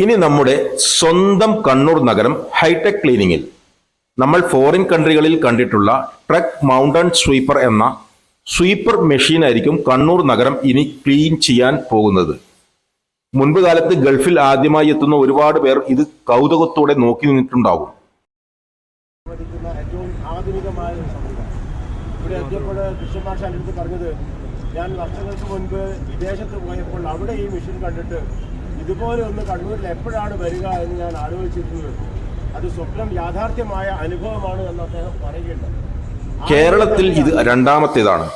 ഇനി നമ്മുടെ സ്വന്തം കണ്ണൂർ നഗരം ഹൈടെക് ക്ലീനിങ്ങിൽ. നമ്മൾ ഫോറിൻ കൺട്രികളിൽ കണ്ടിട്ടുള്ള ട്രക്ക് മൗണ്ടൻ സ്വീപ്പർ എന്ന സ്വീപ്പർ മെഷീൻ ആയിരിക്കും കണ്ണൂർ നഗരം ഇനി ക്ലീൻ ചെയ്യാൻ പോകുന്നത്. മുൻപ് കാലത്ത് ഗൾഫിൽ ആദ്യമായി എത്തുന്ന ഒരുപാട് പേർ ഇത് കൗതുകത്തോടെ നോക്കി നിന്നിട്ടുണ്ടാകും. ഞാൻ വർഷങ്ങൾക്ക് മുൻപ് വിദേശത്ത് പോയപ്പോൾ അവിടെ ഈ മെഷീൻ കണ്ടിട്ട് ഇതുപോലെ ഒന്ന് കണ്ണൂരിൽ എപ്പോഴാണ് വരിക എന്ന് ഞാൻ ആലോചിച്ചിരുന്നത്. അത് സ്വപ്നം യാഥാർത്ഥ്യമായ അനുഭവമാണ് എന്ന് അദ്ദേഹം പറയുകയുണ്ട് കേരളത്തിൽ ഇത് രണ്ടാമത്തേതാണ്.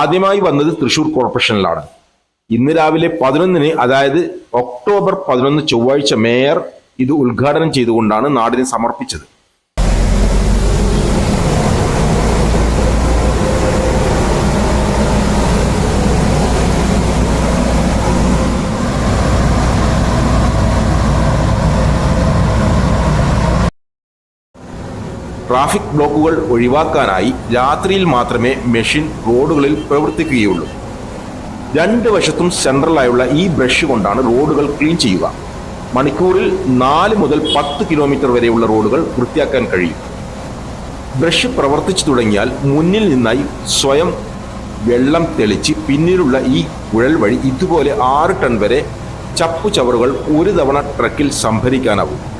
ആദ്യമായി വന്നത് തൃശൂർ കോർപ്പറേഷനിലാണ്. ഇന്ന് രാവിലെ പതിനൊന്നിന് അതായത് ഒക്ടോബർ പതിനൊന്ന് ചൊവ്വാഴ്ച മേയർ ഇത് ഉദ്ഘാടനം ചെയ്തുകൊണ്ടാണ് നാടിന് സമർപ്പിച്ചത്. ട്രാഫിക് ബ്ലോക്കുകൾ ഒഴിവാക്കാനായി രാത്രിയിൽ മാത്രമേ മെഷീൻ റോഡുകളിൽ പ്രവർത്തിക്കുകയുള്ളൂ. രണ്ട് വശത്തും സെൻട്രലായുള്ള ഈ ബ്രഷ് കൊണ്ടാണ് റോഡുകൾ ക്ലീൻ ചെയ്യുക. മണിക്കൂറിൽ നാല് മുതൽ പത്ത് കിലോമീറ്റർ വരെയുള്ള റോഡുകൾ വൃത്തിയാക്കാൻ കഴിയും. ബ്രഷ് പ്രവർത്തിച്ചു തുടങ്ങിയാൽ മുന്നിൽ നിന്നായി സ്വയം വെള്ളം തെളിച്ച് പിന്നിലുള്ള ഈ കുഴൽ വഴി ഇതുപോലെ ആറ് ടൺ വരെ ചപ്പു ചവറുകൾ ഒരു തവണ ട്രക്കിൽ സംഭരിക്കാനാവും.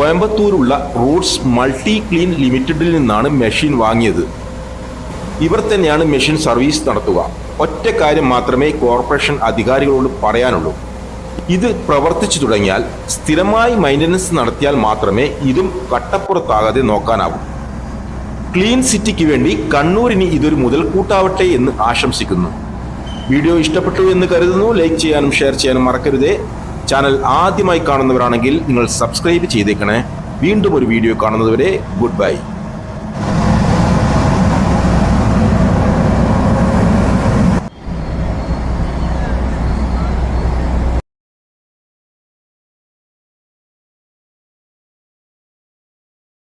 കോയമ്പത്തൂരുള്ള റൂട്ട്സ് മൾട്ടി ക്ലീൻ ലിമിറ്റഡിൽ നിന്നാണ് മെഷീൻ വാങ്ങിയത്. ഇവർ തന്നെയാണ് മെഷീൻ സർവീസ് നടത്തുക. ഒറ്റ കാര്യം മാത്രമേ കോർപ്പറേഷൻ അധികാരികളോട് പറയാനുള്ളൂ. ഇത് പ്രവർത്തിച്ചു തുടങ്ങിയാൽ സ്ഥിരമായി മൈന്റനൻസ് നടത്തിയാൽ മാത്രമേ ഇതും കട്ടപ്പുറത്താകാതെ നോക്കാനാവൂ. ക്ലീൻ സിറ്റിക്ക് വേണ്ടി കണ്ണൂരിന് ഇതൊരു മുതൽക്കൂട്ടാവട്ടെ എന്ന് ആശംസിക്കുന്നു. വീഡിയോ ഇഷ്ടപ്പെട്ടു എന്ന് കരുതുന്നു. ലൈക്ക് ചെയ്യാനും ഷെയർ ചെയ്യാനും മറക്കരുതേ. ചാനൽ ആദ്യമായി കാണുന്നവരാണെങ്കിൽ നിങ്ങൾ സബ്സ്ക്രൈബ് ചെയ്തേക്കണേ. വീണ്ടും ഒരു വീഡിയോ കാണുന്നതുവരെ ഗുഡ് ബൈ.